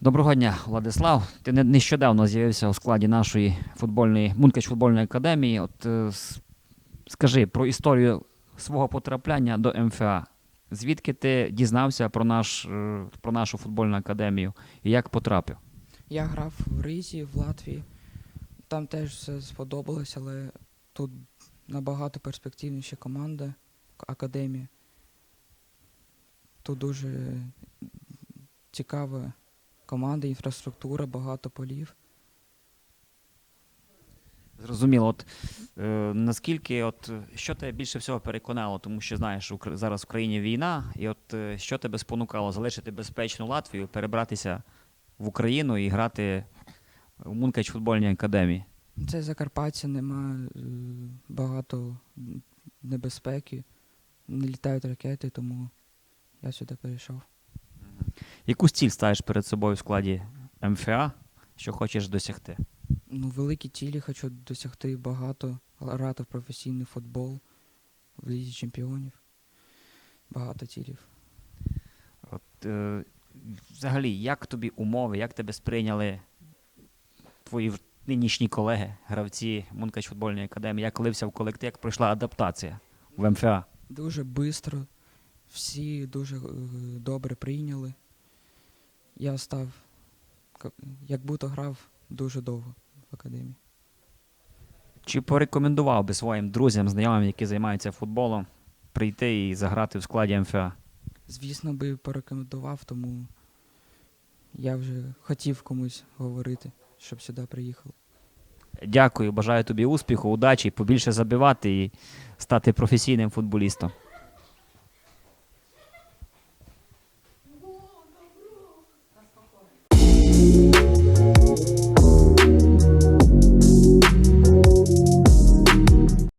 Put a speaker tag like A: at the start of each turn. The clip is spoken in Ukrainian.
A: Доброго дня, Владислав. Ти не- нещодавно з'явився у складі нашої футбольної Мункач футбольної академії. От е, скажи про історію свого потрапляння до МФА. Звідки ти дізнався про, наш, е, про нашу футбольну академію і як потрапив?
B: Я грав в Ризі, в Латвії. Там теж все сподобалось, але тут набагато перспективніша команда, академія. Тут дуже цікава команда, інфраструктура, багато полів.
A: Зрозуміло, от е, наскільки, от що тебе більше всього переконало, тому що знаєш, зараз в країні війна, і от е, що тебе спонукало залишити безпечну Латвію, перебратися в Україну і грати в Мункач футбольній академії?
B: Це Закарпаття, нема е, багато небезпеки, не літають ракети, тому я сюди перейшов.
A: Яку ціль ставиш перед собою в складі МФА, що хочеш досягти?
B: Ну, великі цілі хочу досягти багато, грати в професійний футбол, в лізі чемпіонів. Багато цілів.
A: От, е, взагалі, як тобі умови, як тебе сприйняли твої нинішні колеги, гравці Мункач футбольної академії, як лився в колектив, як пройшла адаптація в МФА?
B: Дуже швидко, всі дуже е, добре прийняли. Я став, як будто грав дуже довго в академії.
A: Чи порекомендував би своїм друзям, знайомим, які займаються футболом, прийти і заграти в складі МФА?
B: Звісно, би порекомендував, тому я вже хотів комусь говорити, щоб сюди приїхали.
A: Дякую, бажаю тобі успіху, удачі, побільше забивати і стати професійним футболістом. Thank you.